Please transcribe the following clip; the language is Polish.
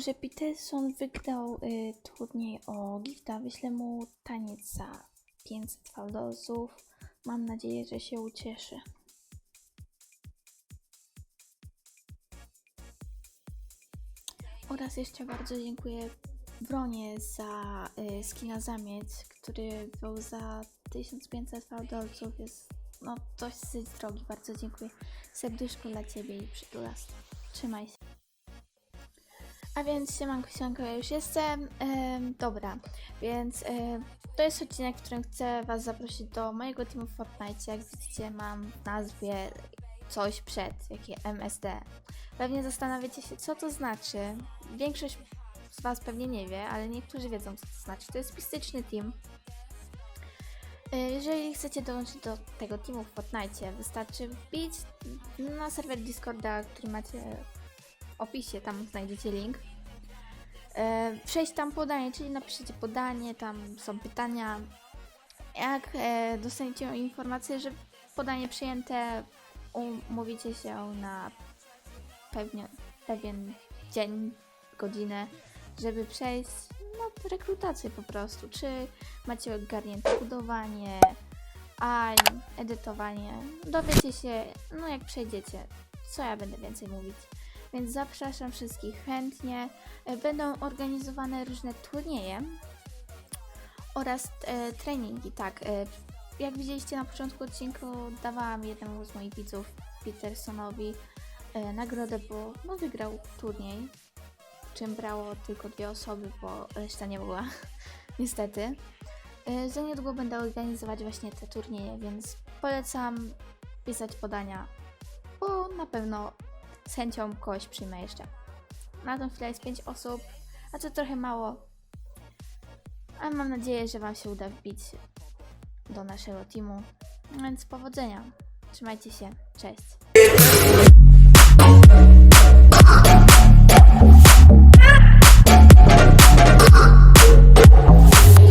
że Peterson wygrał y, turniej o gifta. Wyślę mu taniec za 500 faldozów. Mam nadzieję, że się ucieszy. Oraz jeszcze bardzo dziękuję Wronie za y, skina zamieć, który był za 1500 faldolców. Jest no dosyć drogi. Bardzo dziękuję. Serduszko dla Ciebie i przytulas. Trzymaj się. A więc siemanko, siemanko, ja już jestem. Em, dobra, więc em, to jest odcinek, w którym chcę Was zaprosić do mojego teamu w Fortnite. Jak widzicie, mam w nazwie coś przed, jakie MSD. Pewnie zastanawiacie się, co to znaczy. Większość z Was pewnie nie wie, ale niektórzy wiedzą, co to znaczy. To jest mistyczny team. E, Jeżeli chcecie dołączyć do tego teamu w Fortnite, wystarczy wbić na serwer Discorda, który macie opisie, tam znajdziecie link. E, przejść tam podanie, czyli napiszecie podanie, tam są pytania. Jak e, dostaniecie informację, że podanie przyjęte, umówicie się na pewnie, pewien dzień, godzinę, żeby przejść no, rekrutację po prostu. Czy macie ogarnięte budowanie, AI, edytowanie. Dowiecie się, no jak przejdziecie, co ja będę więcej mówić. Więc zapraszam wszystkich chętnie. E, Będą organizowane różne turnieje oraz e, treningi. Tak, e, jak widzieliście na początku odcinku, dawałam jednemu z moich widzów, Petersonowi, e, nagrodę, bo no, wygrał turniej, czym brało tylko dwie osoby, bo reszta nie mogła, niestety. E, Za niedługo będę organizować właśnie te turnieje, więc polecam pisać podania, bo na pewno z chęcią kogoś przyjmę jeszcze. Na tą chwilę jest 5 osób, a to trochę mało. Ale mam nadzieję, że Wam się uda wbić do naszego teamu. Więc powodzenia. Trzymajcie się. Cześć.